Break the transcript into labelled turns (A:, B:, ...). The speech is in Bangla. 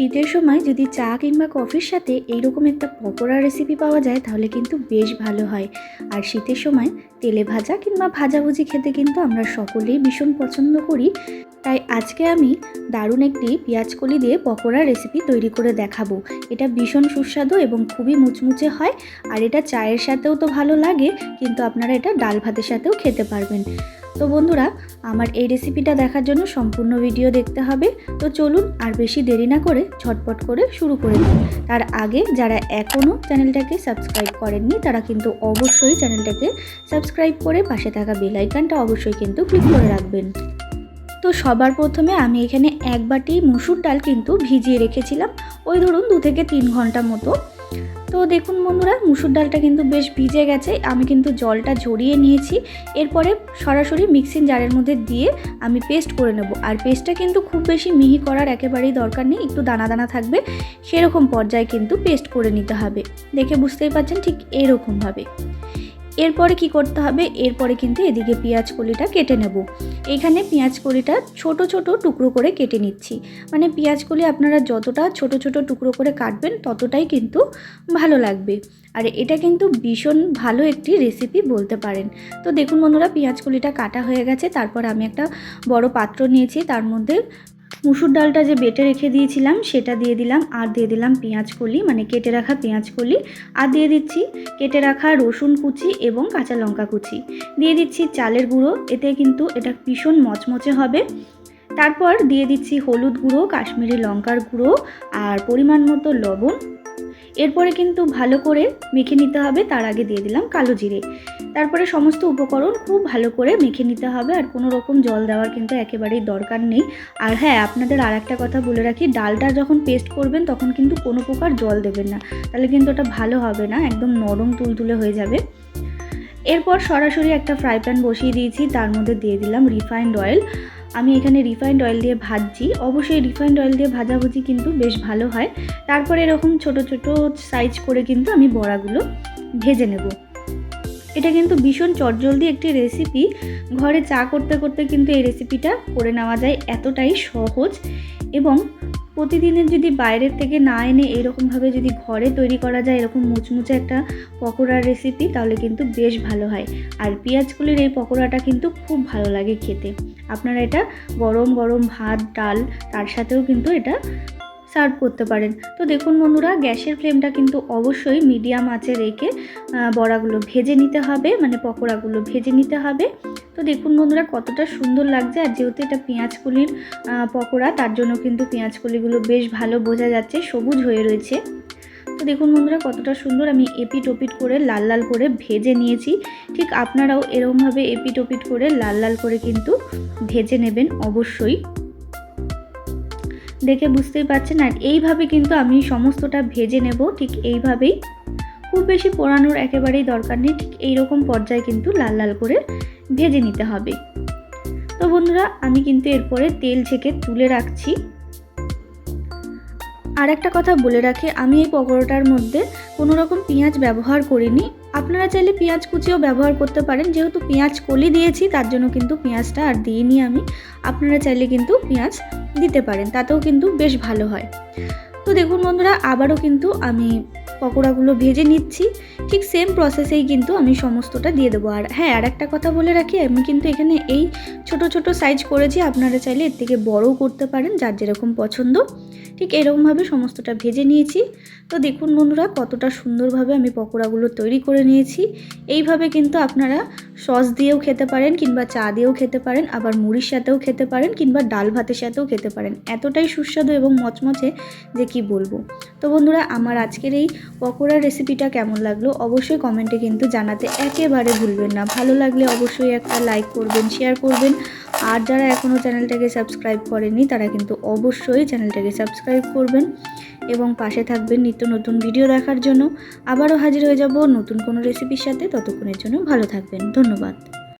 A: শীতের সময় যদি চা কিংবা কফির সাথে এইরকম একটা পকোড়া রেসিপি পাওয়া যায়, তাহলে কিন্তু বেশ ভালো হয়। আর শীতের সময় তেলে ভাজা কিংবা ভাজাভুজি খেতে কিন্তু আমরা সকলেই ভীষণ পছন্দ করি। তাই আজকে আমি দারুণ একটি পেঁয়াজ কলি দিয়ে পকোড়া রেসিপি তৈরি করে দেখাবো। এটা ভীষণ সুস্বাদু এবং খুবই মুচমুচে হয়, আর এটা চায়ের সাথেও তো ভালো লাগে, কিন্তু আপনারা এটা ডাল ভাতের সাথেও খেতে পারবেন। তো বন্ধুরা, আমার এই রেসিপিটা দেখার জন্য সম্পূর্ণ ভিডিও দেখতে হবে। তো চলুন আর বেশি দেরি না করে ঝটপট করে শুরু করে দিন তার আগে যারা এখনও চ্যানেলটাকে সাবস্ক্রাইব করেননি, তারা কিন্তু অবশ্যই চ্যানেলটাকে সাবস্ক্রাইব করে পাশে থাকা বেল আইকনটা অবশ্যই কিন্তু ক্লিক করে রাখবেন। তো সবার প্রথমে আমি এখানে এক বাটি মুসুর ডাল কিন্তু ভিজিয়ে রেখেছিলাম। ওই ধরুন দু থেকে তিন ঘণ্টা মতো। তো দেখুন বন্ধুরা, মুসুর ডালটা কিন্তু বেশ ভিজে গেছে। আমি কিন্তু জলটা ঝরিয়ে নিয়েছি। এরপরে সরাসরি মিক্সিং জারের মধ্যে দিয়ে আমি পেস্ট করে নেব। আর পেস্টটা কিন্তু খুব বেশি মিহি করার একেবারেই দরকার নেই, একটু দানা দানা থাকবে। সেরকম পর্যায়ে কিন্তু পেস্ট করে নিতে হবে। দেখে বুঝতেই পারছেন ঠিক এরকমভাবে এরপরে কি করতে হবে? এরপরে কিন্তু এদিকে পেঁয়াজ কলিটা কেটে নেব। এখানে পেঁয়াজ কলিটা ছোট ছোট টুকরো করে কেটে নিচ্ছি। মানে পেঁয়াজ কলি আপনারা যতটা ছোট ছোট টুকরো করে কাটবেন, ততটাই কিন্তু ভালো লাগবে। আর এটা কিন্তু ভীষণ ভালো একটি রেসিপি বলতে পারেন। তো দেখুন বন্ধুরা, পেঁয়াজ কলিটা কাটা হয়ে গেছে। তারপর আমি একটা বড় পাত্র নিয়েছি। তার মধ্যে মুসুর ডালটা যে বেটে রেখে দিয়েছিলাম, সেটা দিয়ে দিলাম, আর দিয়ে দিলাম পেঁয়াজ কলি মানে কেটে রাখা পেঁয়াজ কলি, আর দিয়ে দিচ্ছি কেটে রাখা রসুন কুচি এবং কাঁচা লঙ্কা কুচি। দিয়ে দিচ্ছি চালের গুঁড়ো, এতে কিন্তু এটা ভীষণ মচমচে হবে। তারপর দিয়ে দিচ্ছি হলুদ গুঁড়ো, কাশ্মীরি লঙ্কার গুঁড়ো, আর পরিমাণ মতো লবণ এরপরে কিন্তু ভালো করে মেখে নিতে হবে, তার আগে দিয়ে দিলাম কালো জিরে। তারপরে সমস্ত উপকরণ খুব ভালো করে মেখে নিতে হবে, আর কোনো রকম জল দেওয়ার কিন্তু একেবারেই দরকার নেই। আর হ্যাঁ আপনাদের আর একটা কথা বলে রাখি, ডালটা যখন পেস্ট করবেন তখন কিন্তু কোনো প্রকার জল দেবেন না, তাহলে কিন্তু ওটা ভালো হবে না, একদম নরম তুলতুলে হয়ে যাবে। এরপর সরাসরি একটা ফ্রাই প্যান বসিয়ে দিয়েছি, তার মধ্যে দিয়ে দিলাম রিফাইন্ড অয়েল আমি এখানে রিফাইন্ড অয়েল দিয়ে ভাজছি। অবশ্যই রিফাইন্ড অয়েল দিয়ে ভাজাভুজি কিন্তু বেশ ভালো হয়। তারপরে এরকম ছোট ছোট সাইজ করে কিন্তু আমি বড়াগুলো ভেজে নেব। এটা কিন্তু ভীষণ চটজলদি একটি রেসিপি ঘরে চা করতে করতে কিন্তু এই রেসিপিটা করে নেওয়া যায় এতটাই সহজ। এবং প্রতিদিনের যদি বাইরের থেকে না এনে এরকমভাবে যদি ঘরে তৈরি করা যায়, এরকম মুচমুচে একটা পকোড়ার রেসিপি তাহলে কিন্তু বেশ ভালো হয়। আর পেঁয়াজগুলির এই পকোড়াটা কিন্তু খুব ভালো লাগে খেতে। আপনারা এটা গরম গরম ভাত, ডাল, তার সাথেও কিন্তু এটা সার্ভ করতে পারেন। তো দেখুন বন্ধুরা, গ্যাসের ফ্লেমটা কিন্তু অবশ্যই মিডিয়াম আঁচে রেখে বড়াগুলো ভেজে নিতে হবে মানে পকোড়াগুলো ভেজে নিতে হবে। তো দেখুন বন্ধুরা, কতটা সুন্দর লাগছে। আর যেহেতু এটা পেঁয়াজকলির পকোড়া, তার জন্য কিন্তু পেঁয়াজকলিগুলো বেশ ভালো বোঝা যাচ্ছে, সবুজ হয়ে রয়েছে। তো দেখুন বন্ধুরা, কতটা সুন্দর আমি এপিট ওপিট করে লাল লাল করে ভেজে নিয়েছি। ঠিক আপনারাও এরকমভাবে এপিট ওপিট করে লাল লাল করে কিন্তু ভেজে নেবেন অবশ্যই। দেখে বুঝতেই পারছেন, আর এইভাবে কিন্তু আমি সমস্তটা ভেজে নেব, ঠিক এইভাবেই। খুব বেশি পোড়ানোর একেবারেই দরকার নেই, ঠিক এইরকম পর্যায়ে কিন্তু লাল লাল করে ভেজে নিতে হবে। তো বন্ধুরা, আমি কিন্তু এরপরে তেল ছেঁকে তুলে রাখছি। আর একটা কথা বলে রাখি, আমি এই পকোড়াটার মধ্যে কোনো রকম পেঁয়াজ ব্যবহার করিনি। আপনারা চাইলে পেঁয়াজ কুচিও ব্যবহার করতে পারেন, যেহেতু পেঁয়াজ কলি দিয়েছি, তার জন্য কিন্তু পেঁয়াজটা আর দিইনি আমি। আপনারা চাইলে কিন্তু পেঁয়াজ দিতে পারেন, তাতেও কিন্তু বেশ ভালো হয়। তো দেখুন বন্ধুরা, আবারও কিন্তু আমি পকোড়াগুলো ভেজে নিচ্ছি। ঠিক সেম প্রসেসেই কিন্তু আমি সমস্তটা দিয়ে দেবো। আর হ্যাঁ আর একটা কথা বলে রাখি, আমি কিন্তু এখানে এই ছোট ছোট সাইজ করেছি। আপনারা চাইলে এর থেকে বড়ও করতে পারেন, যার যেরকম পছন্দ। ঠিক এরকমভাবে সমস্তটা ভেজে নিয়েছি। তো দেখুন বন্ধুরা, কতটা সুন্দরভাবে আমি পকোড়াগুলো তৈরি করে নিয়েছি। এইভাবে কিন্তু আপনারা সস দিয়েও খেতে পারেন কিংবা চা দিয়েও খেতে পারেন, আবার মুড়ির সাথেও খেতে পারেন কিংবা ডাল ভাতের সাথেও খেতে পারেন। এতটাই সুস্বাদু এবং মচমচে যে কি বলব। তো বন্ধুরা, আমার আজকের এই পকোড়ার রেসিপিটা কেমন লাগল অবশ্যই কমেন্টে কিন্তু জানাতে একেবারে ভুলবেন না। ভালো লাগলে অবশ্যই একটা লাইক করবেন, শেয়ার করবেন। আর যারা এখনও চ্যানেলটাকে সাবস্ক্রাইব করেনি তারা কিন্তু অবশ্যই চ্যানেলটাকে সাবস্ক্রাইব করবেন এবং পাশে থাকবেন নিত্য নতুন ভিডিও দেখার জন্য। আবারও হাজির হয়ে যাব নতুন কোনো রেসিপির সাথে। ততক্ষণের জন্য ভালো থাকবেন। ধন্যবাদ।